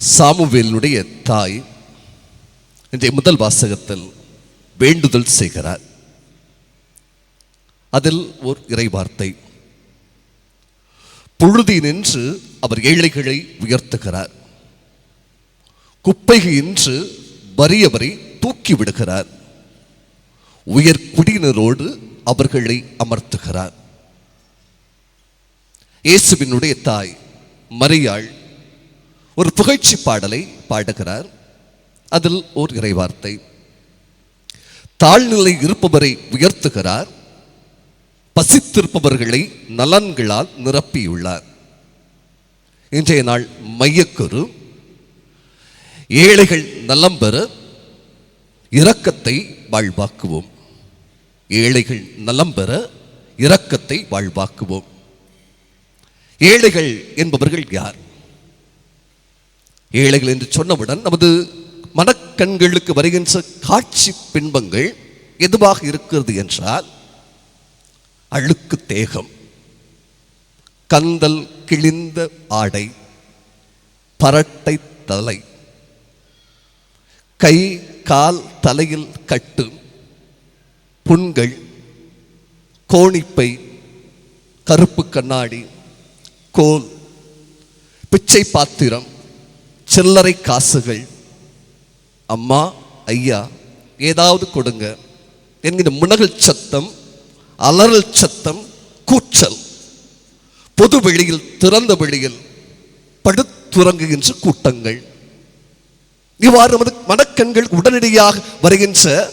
சாமுவேலுடைய தாய் இன்றைய முதல் வாசகத்தில் வேண்டுதல் செய்கிறார். அதில் ஓர் இறைவார்த்தை. புழுதி நின்று அவர் ஏழைகளை உயர்த்துகிறார். குப்பைகள் இன்று வறியவரை தூக்கி விடுகிறார். உயர் குடியினரோடு அவர்களை அமர்த்துகிறார். இயேசுவினுடைய தாய் மரியாள் ஒரு புகழ்ச்சி பாடலை பாடுகிறார். அதில் ஓர் இறைவார்த்தை. தாழ்நிலை இருப்பவரை உயர்த்துகிறார். பசித்திருப்பவர்களை நலன்களால் நிரப்பியுள்ளார். இன்றைய நாள் மையக்குரு. ஏழைகள் நலம் பெற இரக்கத்தை வாழ்வாக்குவோம். ஏழைகள் நலம் பெற இரக்கத்தை வாழ்வாக்குவோம். ஏழைகள் என்பவர்கள் யார்? ஏழைகள் என்று சொன்னவுடன் நமது மனக்கண்களுக்கு வருகின்ற காட்சி பின்பங்கள் எதுவாக இருக்கிறது என்றால் அழுக்கு தேகம் கந்தல் கிழிந்த ஆடை பரட்டை தலை கை கால் தலையில் கட்டு புண்கள் கோணிப்பை கருப்பு கண்ணாடி கோல் பிச்சை பாத்திரம் சில்லறை காசுகள். அம்மா ஐயா ஏதாவது கொடுங்க. என்கிற முனகல் சத்தம் அலறல் சத்தம் கூச்சல். பொது வெளியில் திறந்த வெளியில் படுத்துறங்குகின்ற கூட்டங்கள். இவ்வாறு நமது மனக்கண்கள் உடனடியாக வருகின்ற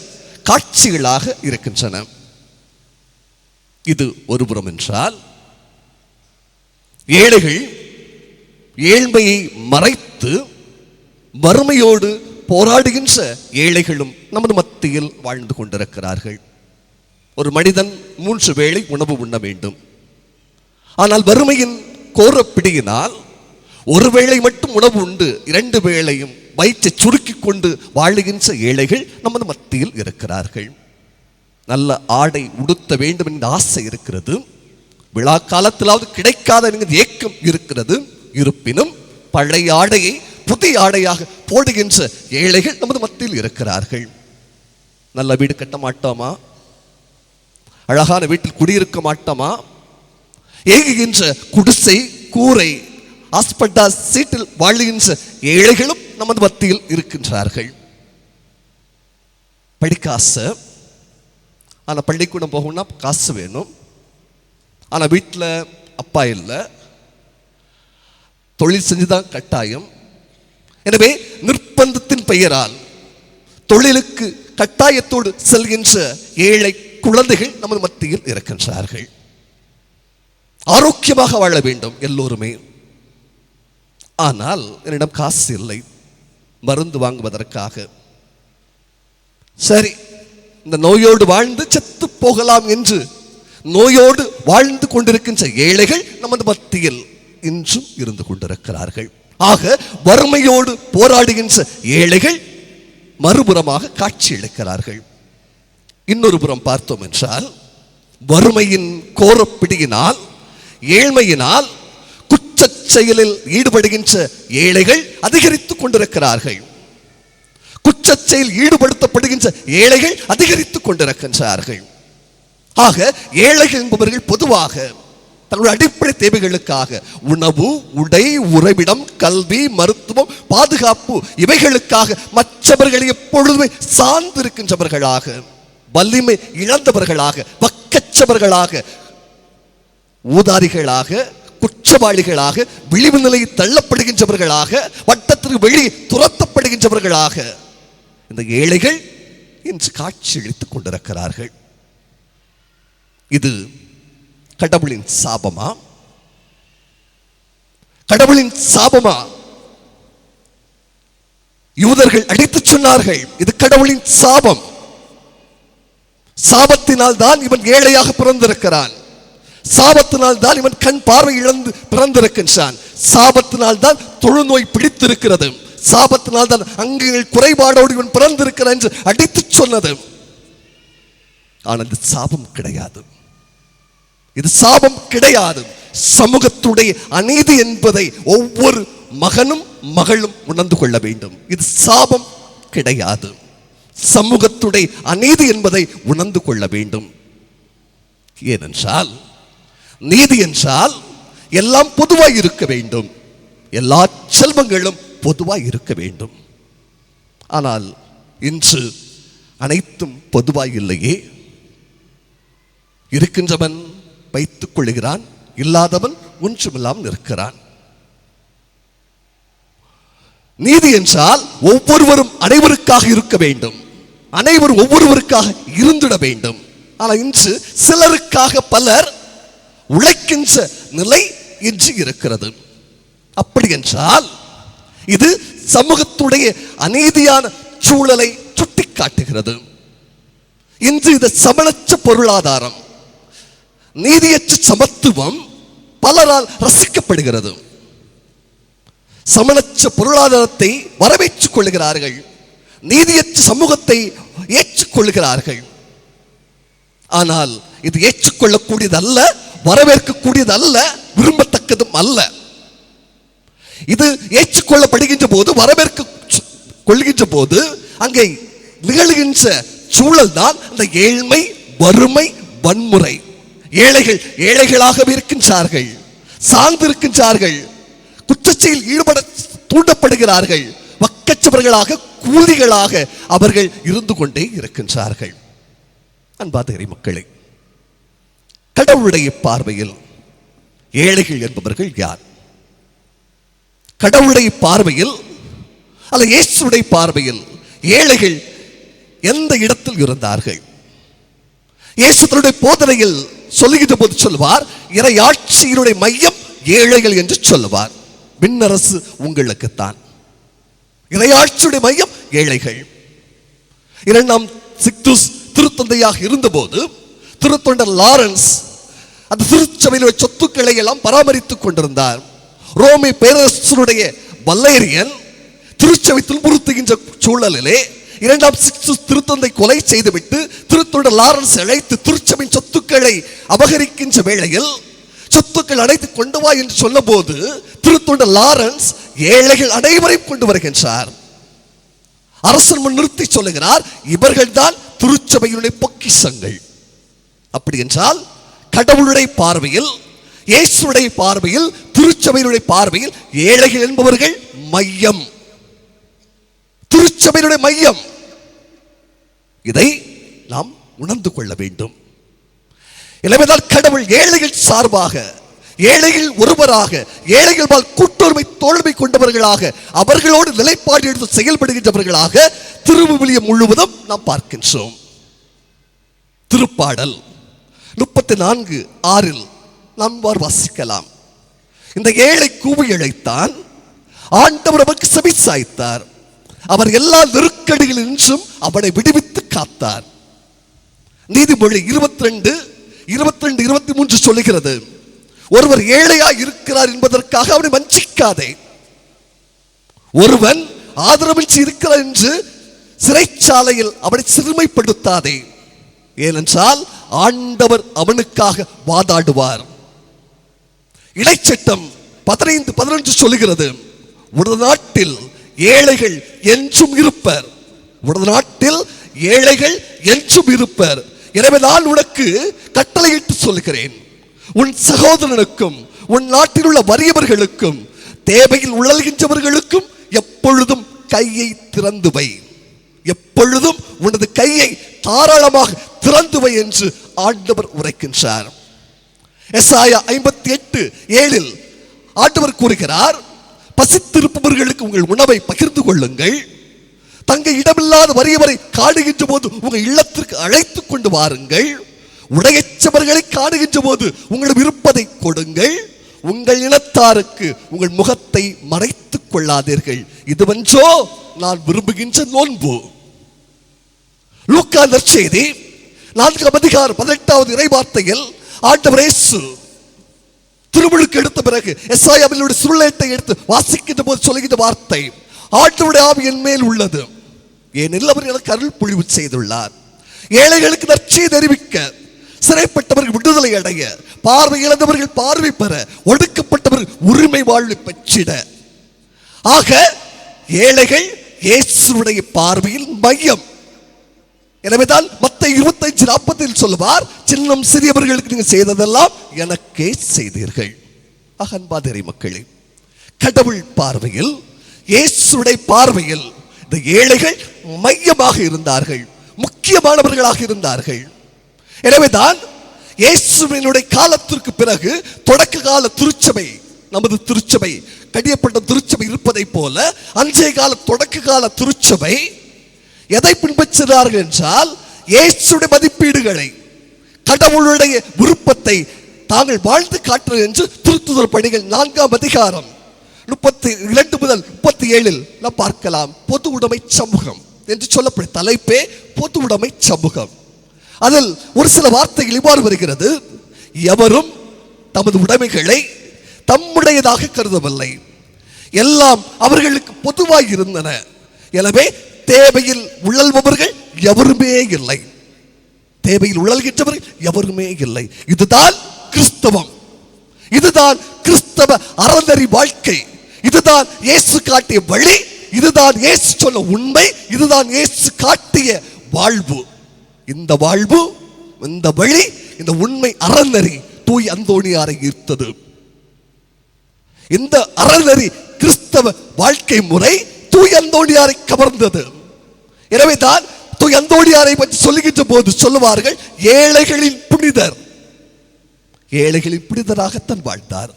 காட்சிகளாக இருக்கின்றன. இது ஒருபுறம் என்றால் ஏழைகள் ஏழ்மையை மறைத்து வறுமையோடு போராடுகின்ற ஏழைகளும் நமது மத்தியில் வாழ்ந்து கொண்டிருக்கிறார்கள். ஒரு மனிதன் மூன்று வேளை உணவு உண்ண வேண்டும். ஆனால் வறுமையின் கோரப்பிடியினால் ஒரு வேளை மட்டும் உணவு உண்டு இரண்டு வேளையும் வயிற்றை சுருக்கிக் கொண்டு வாழுகின்ற ஏழைகள் நமது மத்தியில் இருக்கிறார்கள். நல்ல ஆடை உடுத்த வேண்டும் என்ற ஆசை இருக்கிறது. விழா காலத்திலாவது கிடைக்காத ஏக்கம் இருக்கிறது. இருப்பினும் பழைய ஆடையை புதிய ஆடையாக போடுகின்ற ஏழைகள் நமது மத்தியில் இருக்கிறார்கள். நல்ல வீடு கட்ட மாட்டோமா? அழகான வீட்டில் குடியிருக்க மாட்டோமா? ஏகுகின்ற குடிசை கூரை ஆஸ்பட்டா சீட்டில் வாழுகின்ற ஏழைகளும் நமது மத்தியில் இருக்கின்றார்கள். படிக்க ஆசை. ஆனால் பள்ளிக்கூடம் போகணும்னா காசு வேணும். ஆனால் வீட்டில் அப்பா இல்லை. தொழில் செஞ்சுதான் கட்டாயம். எனவே நிர்பந்தத்தின் பெயரால் தொழிலுக்கு கட்டாயத்தோடு செல்கின்ற ஏழை குழந்தைகள் நமது மத்தியில் இருக்கின்றார்கள். ஆரோக்கியமாக வாழ வேண்டும் எல்லோருமே. ஆனால் என்னிடம் காசு இல்லை. மருந்து வாங்குவதற்காக. சரி இந்த நோயோடு வாழ்ந்து செத்து போகலாம் என்று நோயோடு வாழ்ந்து கொண்டிருக்கின்ற ஏழைகள் நமது மத்தியில் இன்றும் இருந்து கொண்டிருக்கிறார்கள். ஆக வறுமையோடு போராடுகின்ற ஏழைகள் மறுபுறமாக காட்சி அளிக்கிறார்கள். இன்னொரு புறம் பார்த்தோம் என்றால் வறுமையின் கோரப்பிடியினால் ஏழ்மையினால் குற்ற செயலில் ஈடுபடுகின்ற ஏழைகள் அதிகரித்துக் கொண்டிருக்கிறார்கள். குற்ற செயல் ஈடுபடுத்தப்படுகின்ற ஏழைகள் அதிகரித்துக் கொண்டிருக்கின்றார்கள். ஆக ஏழைகள் என்பவர்கள் பொதுவாக தங்களுடைய அடிப்படை தேவைகளுக்காக உணவு உடை உறைவிடம் கல்வி மருத்துவம் பாதுகாப்பு இவைகளுக்காக மற்றவர்களை எப்பொழுதுமே சார்ந்திருக்கின்றவர்களாக வலிமை இழந்தவர்களாக வக்கச்சவர்களாக ஊதாரிகளாக குற்றவாளிகளாக விழிவு நிலையில் தள்ளப்படுகின்றவர்களாக வட்டத்திற்கு வெளியே துரத்தப்படுகின்றவர்களாக இந்த ஏழைகள் இன்று காட்சியளித்துக் கொண்டிருக்கிறார்கள். இது கடவுளின் சாபமா? கடவுளின் சாபமா? யூதர்கள் அடித்துச் சொன்னார்கள் இது கடவுளின் சாபம். சாபத்தினால் தான் இவன் ஏழையாக பிறந்திருக்கிறான். சாபத்தினால் தான் இவன் கண் பார்வை இழந்து பிறந்திருக்கின்றான். சாபத்தினால் தான் தொழுநோய் பிடித்திருக்கிறது. சாபத்தினால் தான் அங்கங்கள் குறைபாடோடு இவன் பிறந்திருக்கிறான் என்று அடித்துச் சொன்னது. ஆனால் சாபம் கிடையாது. இது சாபம் கிடையாது. சமூகத்துடைய அநீதி என்பதை ஒவ்வொரு மகனும் மகளும் உணர்ந்து கொள்ள வேண்டும். இது சாபம் கிடையாது. சமூகத்துடைய அநீதி என்பதை உணர்ந்து கொள்ள வேண்டும். ஏனென்றால் நீதி என்றால் எல்லாம் பொதுவாய் இருக்க வேண்டும். எல்லா செல்வங்களும் பொதுவாய் இருக்க வேண்டும். ஆனால் இன்று அனைத்தும் பொதுவாய் இல்லையே. இருக்கின்றவன் வைத்துக் கொள்கிறான் இல்லாதவன் ஒன்றுமில்லாமல் இருக்கிறான் நீதி என்றால் ஒவ்வொருவரும் அனைவருக்காக இருக்க வேண்டும். அனைவரும் ஒவ்வொருவருக்காக இருந்திட வேண்டும். ஆனால் இன்று சிலருக்காக பலர் உழைக்கின்ற நிலை இன்று இருக்கிறது. அப்படி என்றால் இது சமூகத்துடைய அநீதியான சூழலை சுட்டிக்காட்டுகிறது. இன்று இது சமணச்ச பொருளாதாரம். நீதியற்ற சமத்துவம் பலரால் ரசிக்கப்படுகிறது. சமணச்ச பொருளாதாரத்தை வரவேற்றுக் கொள்கிறார்கள் நீதியற்ற சமூகத்தை ஏற்றுக்கொள்கிறார்கள் ஆனால் இது ஏற்றுக்கொள்ளக்கூடியது அல்ல வரவேற்கக்கூடியது அல்ல விரும்பத்தக்கதும் அல்ல. இது ஏற்றுக்கொள்ளப்படுகின்ற போது வரவேற்க கொள்கின்ற போது அங்கே நிகழ்கின்ற சூழல் தான் அந்த ஏழ்மை வறுமை வன்முறை. ஏழைகள் ஏழைகளாகவே இருக்கின்றார்கள். சார்ந்திருக்கின்றார்கள். குற்றச்செயல் ஈடுபட தூண்டப்படுகிறார்கள். வக்கச்சவர்களாக கூலிகளாக அவர்கள் இருந்து கொண்டே இருக்கின்றார்கள். அன்பாத மக்களே கடவுளுடைய பார்வையில் ஏழைகள் என்பவர்கள் யார்? கடவுளுடைய பார்வையில் அல்ல இயேசுடைய பார்வையில் ஏழைகள் எந்த இடத்தில் இருந்தார்கள்? இயேசு தன்னுடைய போதனையில் சொல்லுகின்ற போது சொல்வார் இறையாட்சியினுடைய மையம் ஏழைகள் என்று சொல்லுவார். விண்ணரசு உங்களுக்குத்தான். இறையாட்சியுடைய மையம் ஏழைகள். இரண்டாம் சிக்துஸ் திருத்தந்தையாக இருந்தபோது திருத்தொண்டர் லாரன்ஸ் அந்த திருச்சபையிலுடைய சொத்துக்களை எல்லாம் பராமரித்துக் கொண்டிருந்தார். ரோமி பேரரசனுடைய வல்லேரியன் திருச்சபை துன்புறுத்துகின்ற சூழலிலே இரண்டாம் சிக்துஸ் திருத்தந்தை கொலை செய்துவிட்டு திருத்தொண்ட லாரன்ஸ் அழைத்து திருச்சபின் சொத்துக்களை அபகரிக்கின்ற வேளையில் சொத்துக்கள் அனைத்து கொண்டு வா என்று சொன்னபோது திருத்தொண்ட லாரன்ஸ் ஏழைகள் அனைவரையும் கொண்டு வருகின்றார். அரசன் முன் நிறுத்தி சொல்லுகிறார் இவர்கள் தான் திருச்சபையினுடைய அப்படி என்றால் கடவுளுடைய பார்வையில் இயேசுடைய பார்வையில் திருச்சபையினுடைய பார்வையில் ஏழைகள் என்பவர்கள் மையம். திருச்சபையினுடைய மையம். இதை நாம் உணர்ந்து கொள்ள வேண்டும். எனவேதான் கடவுள் ஏழைகள் சார்பாக ஏழைகள் ஒருவராக ஏழைகள் பால் கூட்டுரிமை தோல்மை கொண்டவர்களாக அவர்களோடு நிலைப்பாடு எடுத்து செயல்படுகின்றவர்களாக திருவிவிலியம் முழுவதும் நாம் பார்க்கின்றோம். திருப்பாடல் முப்பத்தி நான்கு ஆறில் நாம் வாசிக்கலாம். இந்த ஏழை கூவி இழைத்தான் ஆண்டவர் அவருக்கு செவி சாய்த்தார். அவர் எல்லா நெருக்கடிகளின்றும் அவனை விடுவித்து காத்தார். நீதிமொழி இருபத்தி ரெண்டு இருபத்தி ரெண்டு இருபத்தி மூன்று சொல்லுகிறது ஒருவர் ஏழையா இருக்கிறார் என்பதற்காக அவனை வஞ்சிக்காதே. ஒருவன் ஆதரவின்றி இருக்கிறார் என்று சிறைச்சாலையில் அவனை சிறுமைப்படுத்தாதே. ஏனென்றால் ஆண்டவர் அவனுக்காக வாதாடுவார். இடைச்சட்டம் பதினைந்து பதினொன்று சொல்லுகிறது உனது நாட்டில் ஏழைகள் என்றும் இருப்பர். உனது நாட்டில் ஏழைகள் என்றும் இருப்பர். எனவே நான் உனக்கு கட்டளையிட்டு சொல்லுகிறேன் உன் சகோதரனுக்கும் உன் நாட்டில் உள்ள வறியவர்களுக்கும் தேவையில் உழல்கின்றவர்களுக்கும் எப்பொழுதும் கையை திறந்து வை. எப்பொழுதும் உனது கையை தாராளமாக திறந்து வை என்று ஆண்டவர் உரைக்கின்றார். எஸ்ஆயா ஐம்பத்தி எட்டு ஏழில் ஆண்டவர் கூறுகிறார் பசித்திருப்பவர்களுக்கு உங்கள் உணவை பகிர்ந்து கொள்ளுங்கள். தங்க இடமில்லாத வறியவரை காடுகின்ற போது உங்கள் இல்லத்திற்கு அழைத்துக் கொண்டு வாருங்கள். உடையச்சவர்களை காடுகின்ற போது உங்களிடம் இருப்பதை கொடுங்கள். உங்கள் இனத்தாருக்கு உங்கள் முகத்தை மறைத்துக் கொள்ளாதீர்கள். இதுவென்றோ நான் விரும்புகின்ற நோன்பு. லூக்கா நற்செய்தி நான்காம் அதிகாரம் பதினெட்டாவது இறைவார்த்தையில் ஆண்டவரேசு திருமுழுக்கு எடுத்த பிறகு எஸ்ஐ அவர்களுடைய சுருளேட்டை எடுத்து வாசிக்கின்ற போது சொல்லுகின்ற வார்த்தை ஆண்டவருடைய ஆவி என் மேல் உள்ளது. ஏனெனில் அவர் எனக்கு அருள் பொழிவு செய்துள்ளார். ஏழைகளுக்கு நற்சியை தெரிவிக்க சிறைப்பட்டவர்கள் விடுதலை அடைய பார்வை இழந்தவர்கள் பார்வை பெற ஒடுக்கப்பட்டவர்கள் உரிமை வாழ்வு பெற்றிட. ஆக ஏழைகள் இயேசுடைய பார்வையில் மையம். எனவேதான் மத்த இருபத்தஞ்சு நாற்பத்தில் சொல்லுவார் சின்னம் சிறியவர்களுக்கு நீங்கள் செய்ததெல்லாம் எனக்கே செய்தீர்கள். அகன்பாதிரை மக்களே கடவுள் பார்வையில் இயேசுடைய பார்வையில் இந்த ஏழைகள் மையமாக இருந்தார்கள் முக்கியமானவர்களாக இருந்தார்கள். எனவேதான் இயேசுவினுடைய காலத்திற்கு பிறகு தொடக்க கால திருச்சபை நமது திருச்சபை கடியப்பட்ட திருச்சபை இருப்பதை போல அன்றைய கால தொடக்க கால திருச்சபை எதை பின்பற்றுகிறார்கள் என்றால் இயேசுடைய மதிப்பீடுகளை கடவுளுடைய விருப்பத்தை தாங்கள் வாழ்ந்து காட்டுறது என்று திருத்துதல் பணிகள் நான்காம் அதிகாரம் முப்பத்தி இரண்டு முதல் முப்பத்தி ஏழில் நாம் பார்க்கலாம். பொது உடைமை சமூகம் என்று சொல்லப்படும் தலைப்பே பொது உடைமை சமூகம். அதில் ஒரு சில வார்த்தைகள் இவ்வாறு வருகிறது. எவரும் தமது உடைமைகளை தம்முடையதாக கருதவில்லை. எல்லாம் அவர்களுக்கு பொதுவாக இருந்தன எனவே தேவையில் உழல்பவர்கள் எவருமே இல்லை. தேவையில் உழல்கின்றவர்கள் எவருமே இல்லை. இதுதான் கிறிஸ்தவம். இதுதான் கிறிஸ்தவ அறநெறி வாழ்க்கை. இதுதான் இயேசு காட்டிய வழி. இதுதான் இயேசு சொல்ல உண்மை. இதுதான் இயேசு காட்டிய வாழ்வு. இந்த வாழ்வு இந்த வழி இந்த உண்மை அறநெறி தூய் அந்தோணியாரை ஈர்த்தது. இந்த அறநெறி கிறிஸ்தவ வாழ்க்கை முறை தூய் அந்தோணியாரை கவர்ந்தது. எனவே தான் தூய் பற்றி சொல்லுகின்ற போது சொல்லுவார்கள் ஏழைகளின் புனிதர். ஏழைகளின் புனிதராகத்தான் வாழ்ந்தார்.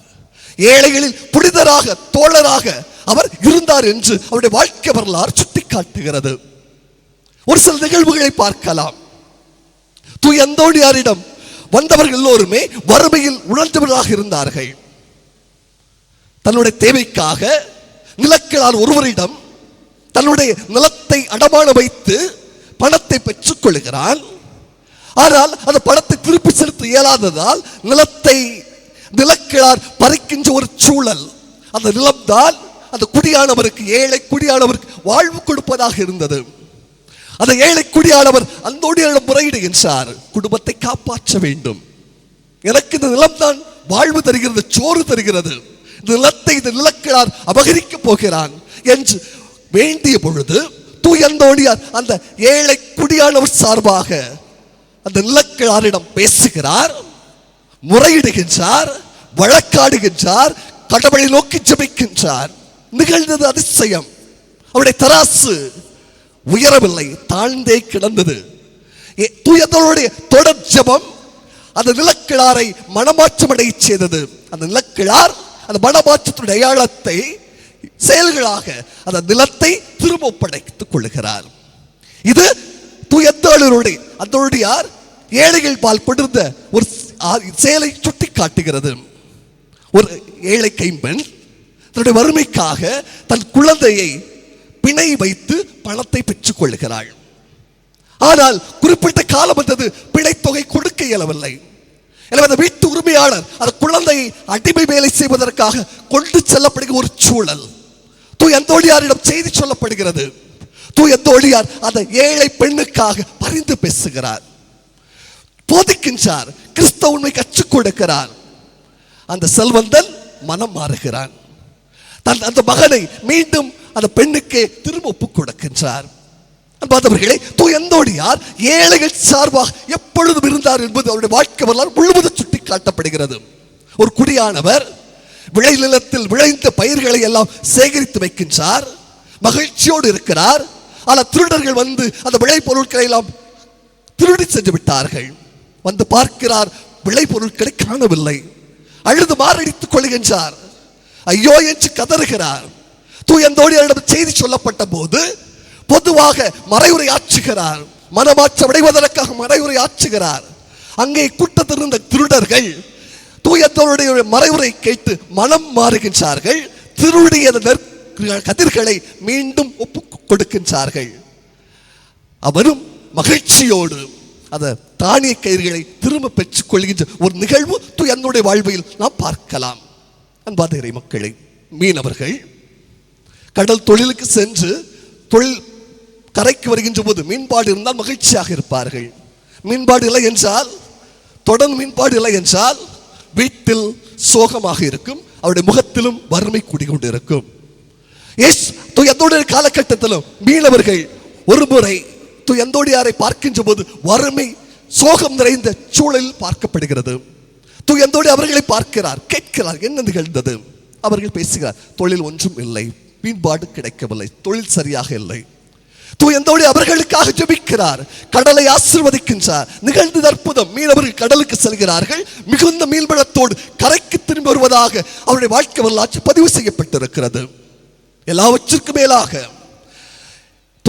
ஏழைகளில் புனிதராக தோழராக அவர் இருந்தார் என்று அவருடைய வாழ்க்கை வரலாறு சுட்டிக்காட்டுகிறது. ஒரு சில நிகழ்வுகளை பார்க்கலாம். தூய் அந்தோணியாரிடம் வந்தவர்கள் எல்லோருமே வறுமையில் உணர்ந்தவர்களாக இருந்தார்கள். தன்னுடைய தேவைக்காக நிலக்கிழார் ஒருவரிடம் தன்னுடைய நிலத்தை அடமான வைத்து பணத்தை பெற்றுக் கொள்கிறான் ஆனால் அந்த பணத்தை திருப்பி செலுத்த இயலாததால் நிலத்தை நிலக்கிழார் பறிக்கின்ற ஒரு சூழல். அந்த நிலம்தான் அந்த குடியானவருக்கு ஏழை குடியானவருக்கு வாழ்வு கொடுப்பதாக இருந்தது. அந்த ஏழை குடியானவர் அந்தோடியிடம் முறையிடுகின்றார் குடும்பத்தை காப்பாற்ற வேண்டும். எனக்கு இந்த நிலம்தான் வாழ்வு தருகிறது சோறு தருகிறது. இந்த நிலத்தை இந்த நிலக்கிழார் அபகரிக்க போகிறான் என்று வேண்டிய பொழுது தூயந்தோடியார் அந்த ஏழை குடியானவர் சார்பாக அந்த நிலக்கிழாரிடம் பேசுகிறார் முறையிடுகின்றார் வழக்காடுகின்றார் கடவுளை நோக்கி ஜபிக்கின்றார். நிகழ்ந்தது அதிசயம். அவருடைய தராசு உயரவில்லை தாழ்ந்தே கிடந்தது. ஏ- தொடர் ஜெபம் அந்த நிலக்கிழாரை மனமாற்றமடை செய்தது. அந்த நிலக்கிழார் அந்த மனமாற்றத்துடைய அடையாளத்தை செயல்களாக அந்த நிலத்தை திரும்ப ஒப்படைத்துக் கொள்ளுகிறார். இது தூயத்தோழருடைய அந்தோடியார் ஏழைகள் பால் கொண்டிருந்த ஒரு செயலை சுட்டி காட்டுகிறது. ஒரு ஏழை கைம்பெண் தன்னுடைய வறுமைக்காக தன் குழந்தையை பிணை வைத்து பணத்தை பெற்றுக் கொள்ளுகிறாள். ஆனால் குறிப்பிட்ட காலம் வந்தது பிழைத்தொகை கொடுக்க இயலவில்லை. எனவே அந்த வீட்டு உரிமையாளர் அந்த குழந்தையை அடிமை வேலை செய்வதற்காக கொண்டு செல்லப்படுகிற ஒரு சூழல். தூய் அந்தோழியாரிடம் செய்தி சொல்லப்படுகிறது. தூய் அந்தோழியார் அந்த ஏழை பெண்ணுக்காக பரிந்து பேசுகிறார். போதிக்கின்றார் கிறிஸ்தவ உண்மை கற்றுக் கொடுக்கிறார். அந்த செல்வந்தன் மனம் மாறுகிறான். தன் அந்த மகனை மீண்டும் அந்த பெண்ணுக்கே திரும்ப ஒப்புக் கொடுக்கின்றார். அன்பாதவர்களே யார்? ஏழைகள் சார்பாக எப்பொழுதும் இருந்தார் என்பது அவருடைய வாழ்க்கை வரலாறு முழுவதும் சுட்டி காட்டப்படுகிறது ஒரு குடியானவர் விளைநிலத்தில் விளைந்த பயிர்களை எல்லாம் சேகரித்து வைக்கின்றார். மகிழ்ச்சியோடு இருக்கிறார். ஆனால் திருடர்கள் வந்து அந்த விளை பொருட்களை எல்லாம் திருடி சென்று விட்டார்கள். வந்து பார்க்கிறார் விளை பொருட்களை காணவில்லை. அழுது மாரடித்துக் கொள்கின்றார். ஐயோ என்று கதறுகிறார். தூயந்தோடியாரிடம் செய்தி சொல்லப்பட்ட போது பொதுவாக மறைவுரை ஆற்றுகிறார் மனமாற்றம் அடைவதற்காக மறைவுரை ஆற்றுகிறார் அங்கே கூட்டத்தில் இருந்த திருடர்கள் தூயத்தோருடைய மறைவுரை கேட்டு மனம் மாறுகின்றார்கள். திருடைய கதிர்களை மீண்டும் ஒப்பு கொடுக்கின்றார்கள். அவரும் மகிழ்ச்சியோடு அந்த தானிய கயிர்களை திரும்ப பெற்றுக் கொள்கின்ற ஒரு நிகழ்வு தூய் என்னுடைய வாழ்வில் நாம் பார்க்கலாம். அன்பாத மக்களை மீனவர்கள் கடல் தொழிலுக்கு சென்று தொழில் கரைக்கு வருகின்ற போது மீன்பாடு இருந்தால் மகிழ்ச்சியாக இருப்பார்கள். மீன்பாடு இல்லை என்றால் தொடர்ந்து மீன்பாடு இல்லை என்றால் வீட்டில் சோகமாக இருக்கும் அவருடைய முகத்திலும் வறுமை குடிகொண்டு இருக்கும். எஸ் துயந்தோடைய காலகட்டத்திலும் மீனவர்கள் ஒரு முறை துயந்தோடியாரை பார்க்கின்ற போது வறுமை சோகம் நிறைந்த சூழலில் பார்க்கப்படுகிறது. துயந்தோடி அவர்களை பார்க்கிறார் கேட்கிறார் என்ன நிகழ்ந்தது? அவர்கள் பேசுகிறார் தொழில் ஒன்றும் இல்லை மீன்பாடு கிடைக்கவில்லை தொழில் சரியாக இல்லை. தூயந்தோடி அவர்களுக்காக ஜபிக்கிறார். கடலை ஆசிர்வதிக்கின்றார். நிகழ்ந்தது அற்புதம் மீனவர்கள் கடலுக்கு செல்கிறார்கள். மிகுந்த மீன்பிழத்தோடு கரைக்கு திரும்பி வருவதாக அவருடைய வாழ்க்கை வரலாற்று பதிவு செய்யப்பட்டிருக்கிறது. எல்லாவற்றிற்கும் மேலாக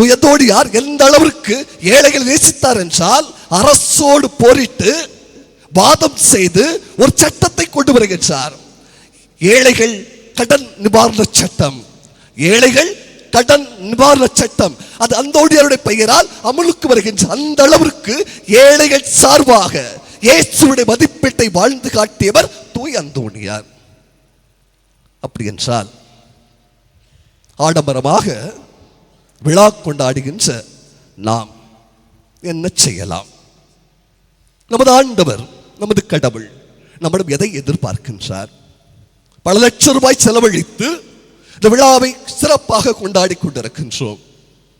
துயத்தோடியார் எந்த அளவிற்கு ஏழைகள் நேசித்தார் என்றால் அரசோடு போரிட்டு வாதம் செய்து ஒரு சட்டத்தை கொண்டு வருகின்றார். ஏழைகள் கடன் நிவாரண சட்டம். ஏழைகள் கடன் நிவாரண சட்டம். அது அந்தோடியாருடைய பெயரால் அமலுக்கு வருகின்ற அந்த அளவிற்கு ஏழைகள் சார்பாக இயேசுடைய மதிப்பீட்டை வாழ்ந்து காட்டியவர் தூய் அந்தோணியார். அப்படி என்றால் ஆடம்பரமாக விழா கொண்டாடுகின்ற நாம் என்ன செய்யலாம்? நமது ஆண்டவர் நமது கடவுள் நம்மிடம் எதை எதிர்பார்க்கின்றார்? பல லட்சம் ரூபாய் செலவழித்து இந்த விழாவை சிறப்பாக கொண்டாடி கொண்டிருக்கின்றோம்.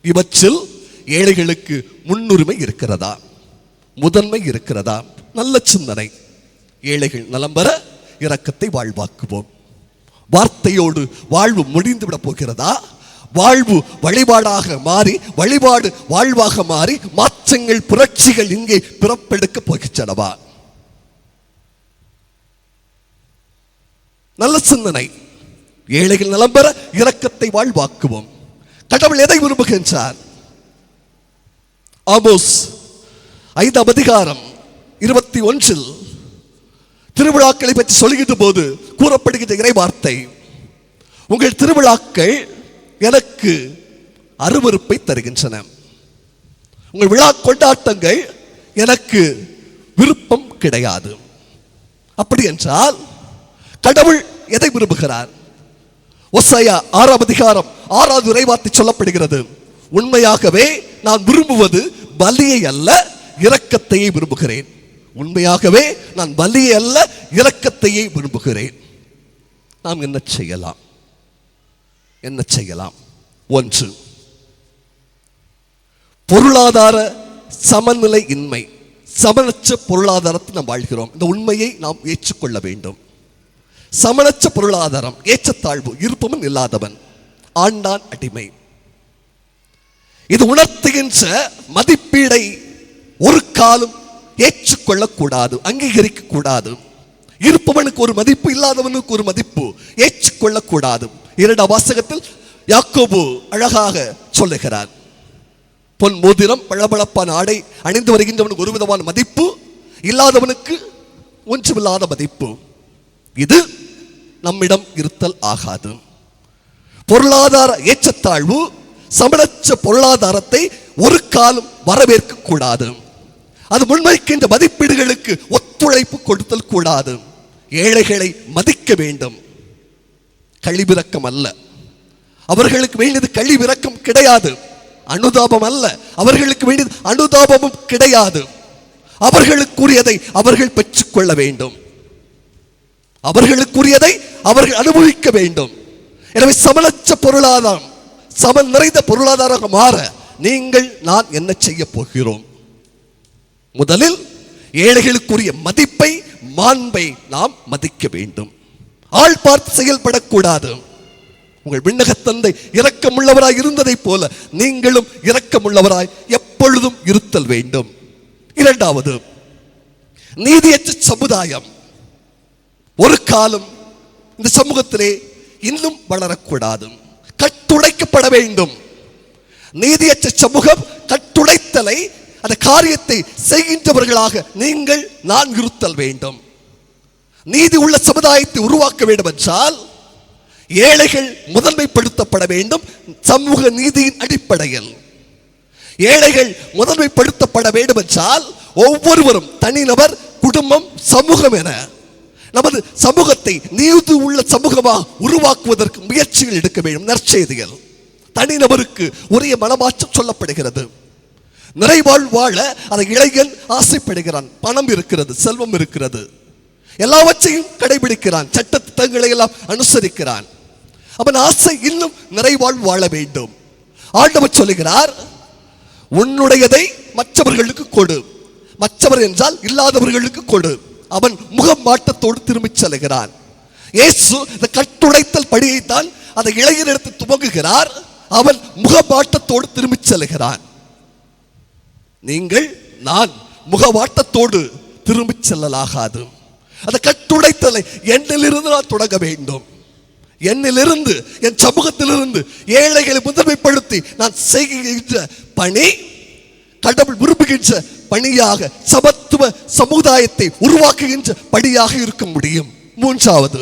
இவற்றில் ஏழைகளுக்கு முன்னுரிமை இருக்கிறதா? முதன்மை இருக்கிறதா? நல்ல சிந்தனை. ஏழைகள் நலம் பெற இரக்கத்தை வாழ்வாக்குவோம். வார்த்தையோடு வாழ்வு முடிந்து விட போகிறதா? வாழ்வு வழிபாடாக மாறி வழிபாடு வாழ்வாக மாறி மாற்றங்கள் புரட்சிகள் இங்கே பிறப்பெடுக்க போகின்றனவா? நல்ல சிந்தனை. ஏழைகள் நலம் பெற இரக்கத்தை வாழ்வாக்குவோம். கடவுள் எதை விரும்புகின்றார்? ஆபோஸ் ஐந்தாம் அதிகாரம் இருபத்தி ஒன்றில் திருவிழாக்களை பற்றி சொல்லுகின்ற போது கூறப்படுகின்ற இறை வார்த்தை உங்கள் திருவிழாக்கள் எனக்கு அருவருப்பை தருகின்றன. உங்கள் விழா கொண்டாட்டங்கள் எனக்கு விருப்பம் கிடையாது. அப்படி என்றால் கடவுள் எதை விரும்புகிறார்? ஒசையா ஆறாம் அதிகாரம் ஆறாவது உரைவார்த்தை சொல்லப்படுகிறது. உண்மையாகவே நான் விரும்புவது பலியை அல்ல இரக்கத்தையே விரும்புகிறேன். உண்மையாகவே நான் பலியை அல்ல இரக்கத்தையே விரும்புகிறேன். நாம் என்ன செய்யலாம்? என்ன செய்யலாம்? ஒன்று பொருளாதார சமநிலை இன்மை சமனற்ற பொருளாதாரத்தை நாம் வாழ்கிறோம். இந்த உண்மையை நாம் ஏற்றுக்கொள்ள வேண்டும். சமனற்ற பொருளாதாரம் ஏற்றத்தாழ்வு இருப்பவன் இல்லாதவன். ஆண்டான் அடிமை. இது உணர்த்துகின்ற மதிப்பீடை ஒரு காலம் ஏற்றுக்கொள்ளக்கூடாது அங்கீகரிக்க கூடாது இருப்பவனுக்கு ஒரு மதிப்பு இல்லாதவனுக்கு ஒரு மதிப்பு ஏற்றுக்கொள்ளக்கூடாது. இரண்டாம் வாசகத்தில் யாக்கோபு அழகாக சொல்லுகிறார். பொன் மோதிரம் பளபளப்பான ஆடை அணிந்து வருகின்றவனுக்கு ஒரு விதமான மதிப்பு இல்லாதவனுக்கு ஒன்றுமில்லாத மதிப்பு. இது நம்மிடம் இருத்தல் ஆகாது. பொருளாதார ஏற்றத்தாழ்வு சமணற்ற பொருளாதாரத்தை ஒரு காலம் வரவேற்க கூடாது. அது முன்வைக்கின்ற மதிப்பீடுகளுக்கு ஒத்துழைப்பு கொடுத்தல் கூடாது. ஏழைகளை மதிக்க வேண்டும். கழிவிறக்கம் அல்ல. அவர்களுக்கு வேண்டியது கழிவிறக்கம் கிடையாது. அனுதாபம் அல்ல. அவர்களுக்கு வேண்டியது அனுதாபமும் கிடையாது. அவர்களுக்குரியதை அவர்கள் பெற்றுக்கொள்ள வேண்டும். அவர்களுக்குரியதை அவர்கள் அனுபவிக்க வேண்டும். எனவே சமலற்ற பொருளாதாரம் சமன் நிறைந்த பொருளாதாரம் மாற நீங்கள் நான் என்ன செய்ய போகிறோம்? முதலில் ஏழைகளுக்குரிய மதிப்பை மாண்பை நாம் மதிக்க வேண்டும். ஆள் பார்த்து செயல்படக்கூடாது. உங்கள் விண்ணக தந்தை இரக்கமுள்ளவராய் இருந்ததைப் போல நீங்களும் இரக்கமுள்ளவராய் எப்பொழுதும் இருத்தல் வேண்டும். இரண்டாவது நீதியற்ற சமுதாயம். ஒரு காலம் இந்த சமூகத்திலே இன்னும் வளரக்கூடாது. கட்டுடைக்கப்பட வேண்டும். நீதியற்ற சமூகம் கட்டுடைத்தலை அந்த காரியத்தை செய்கின்றவர்களாக நீங்கள் நான் இருத்தல் வேண்டும். நீதி உள்ள சமுதாயத்தை உருவாக்க வேண்டும் என்றால் ஏழைகள் முதன்மைப்படுத்தப்பட வேண்டும் சமூக நீதியின் அடிப்படையில். ஏழைகள் முதன்மைப்படுத்தப்பட வேண்டும் என்றால் ஒவ்வொருவரும் தனிநபர் குடும்பம் சமூகம் என நமது சமூகத்தை நீதி உள்ள சமூகமாக உருவாக்குவதற்கு முயற்சிகள் எடுக்க வேண்டும். நற்செய்திகள். தனிநபருக்கு உரிய மனமாற்றம் சொல்லப்படுகிறது. நிறைவாழ் வாழ அதை இளைஞன் ஆசைப்படுகிறான். பணம் இருக்கிறது செல்வம் இருக்கிறது. எல்லாவற்றையும் கடைபிடிக்கிறான். சட்ட திட்டங்களை எல்லாம் அனுசரிக்கிறான். அவன் ஆசை இன்னும் நிறைவாழ் வாழ வேண்டும். ஆண்டவர் சொல்லுகிறார் உன்னுடையதை மற்றவர்களுக்கு கொடு. மற்றவர் என்றால் இல்லாதவர்களுக்கு கொடு. அவன் முகம் மாட்டத்தோடு திரும்பிச் செல்கிறான். இயேசு இந்த கட்டுடைத்தல் படியைத்தான் அந்த எடுத்து துவங்குகிறார். அவன் முகமாட்டத்தோடு திரும்பிச் செல்கிறான். நீங்கள் நான் முகவாட்டத்தோடு திரும்பிச் செல்லலாகாது. அந்த கட்டுடைத்தலை என்னிலிருந்து நான் தொடங்க வேண்டும். என்னிலிருந்து என் சமூகத்திலிருந்து ஏழைகளை முதன்மைப்படுத்தி நான் செய்கின்ற பணி கடவுள் விரும்புகின்ற பணியாக சமத்துவ சமுதாயத்தை உருவாக்குகின்ற பணியாக இருக்க முடியும். மூன்றாவது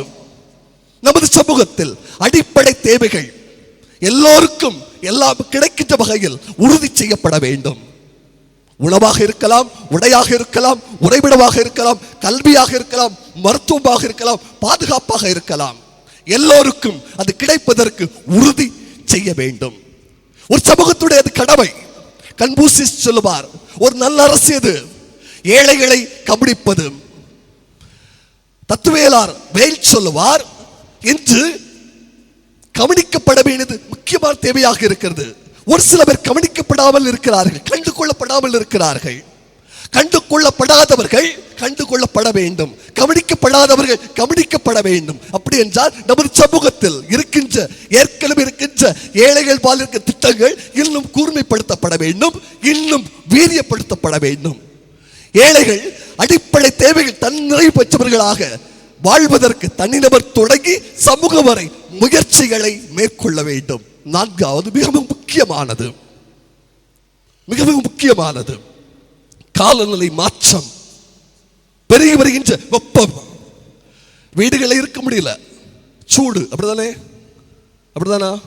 நமது சமூகத்தில் அடிப்படை தேவைகள் எல்லோருக்கும் எல்லாம் கிடைக்கின்ற வகையில் உறுதி செய்யப்பட வேண்டும். உணவாக இருக்கலாம் உடையாக இருக்கலாம் உறைவிடமாக இருக்கலாம் கல்வியாக இருக்கலாம் மருத்துவமாக இருக்கலாம் பாதுகாப்பாக இருக்கலாம். எல்லோருக்கும் அது கிடைப்பதற்கு உறுதி செய்ய வேண்டும். ஒரு சமூகத்துடைய அது கடமை. கன்பூசிஸ் சொல்லுவார். ஒரு நல்ல அரசு எது? ஏழைகளை கவனிப்பது தத்துவேலார் வேல் சொல்லுவார் இன்று கவனிக்கப்பட வேண்டியது முக்கியமான தேவையாக இருக்கிறது. ஒரு சில பேர் கவனிக்கப்படாமல் இருக்கிறார்கள் கண்டு கொள்ளப்படாமல் இருக்கிறார்கள். கண்டு கொள்ளப்படாதவர்கள் கண்டு கொள்ளப்பட வேண்டும் கவனிக்கப்படாதவர்கள் கவனிக்கப்பட வேண்டும் அப்படி என்றால் நமது சமூகத்தில் இருக்கின்ற ஏற்கனவே இருக்கின்ற ஏழைகள் பால் இருக்க திட்டங்கள் இன்னும் கூர்மைப்படுத்தப்பட வேண்டும். இன்னும் வீரியப்படுத்தப்பட வேண்டும். ஏழைகள் அடிப்படை தேவைகள் தன்னிறைவு பெற்றவர்களாக வாழ்வதற்கு தனிநபர் தொடங்கி சமூக வரை முயற்சிகளை மேற்கொள்ள வேண்டும். நான்காவது மிகவும் முக்கியமானது. மிகவும் முக்கியமானது. காலநிலை மாற்றம். பெருகி வருகின்ற வெப்பம். வீடுகளில் இருக்க முடியல. சூடு. அப்படிதானே? அப்படிதானா?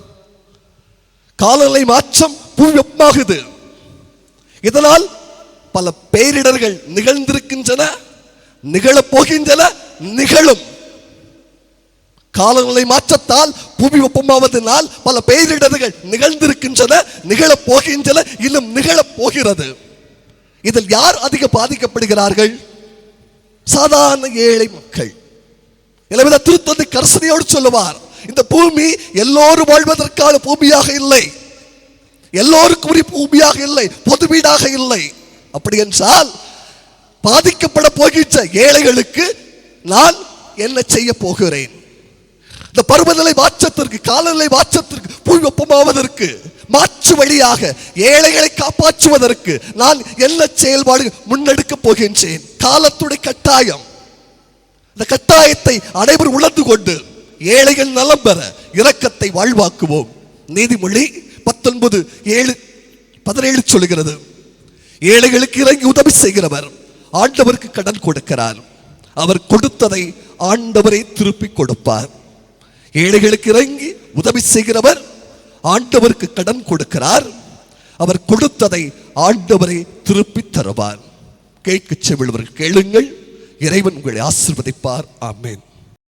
காலநிலை மாற்றம் புவி வெப்பமாகுது இதனால் பல பேரிடர்கள் நிகழ்ந்திருக்கின்றன நிகழப் போகின்றன நிகழும். காலநிலை மாற்றத்தால் புவி வெப்பமாவதனால் பல பேரிடர்கள் நிகழ்ந்திருக்கின்றன நிகழப் போகின்றன இன்னும் நிகழப் போகிறது. இதில் யார் அதிக பாதிக்கப்படுகிறார்கள்? சாதாரண ஏழை மக்கள். எனவே திருத்தந்தை கரசனையோடு சொல்லுவார் இந்த பூமி எல்லோரும் வாழ்வதற்கான பூமியாக இல்லை. எல்லோருக்கும் உரிய பூமியாக இல்லை பொது வீடாக இல்லை. அப்படி என்றால் பாதிக்கப்பட போகின்ற ஏழைகளுக்கு நான் என்ன செய்ய போகிறேன்? இந்த பருவநிலை மாற்றத்திற்கு காலநிலை மாற்றத்திற்கு புவி வெப்பமாவதற்கு மாற்று வழியாக ஏழைகளை காப்பாற்றுவதற்கு நான் என்ன செயல்பாடு முன்னெடுக்கப் போகின்றேன்? காலத்துடைய கட்டாயம். இந்த கட்டாயத்தை அனைவரும் உணர்ந்து கொண்டு ஏழைகள் நலம் பெற இரக்கத்தை வாழ்வாக்குவோம். நீதிமொழி பத்தொன்பது ஏழு பதினேழு சொல்லுகிறது. ஏழைகளுக்கு இறங்கி உதவி செய்கிறவர் ஆண்டவருக்கு கடன் கொடுக்கிறார். அவர் கொடுத்ததை ஆண்டவரை திருப்பி கொடுப்பார். ஏழைகளுக்கு இறங்கி உதவி செய்கிறவர் ஆண்டவருக்கு கடன் கொடுக்கிறார். அவர் கொடுத்ததை ஆண்டவரை திருப்பி தருவார். கேட்க செவிழுவர்கள் கேளுங்கள். இறைவன் உங்களை ஆசிர்வதிப்பார். ஆமேன்.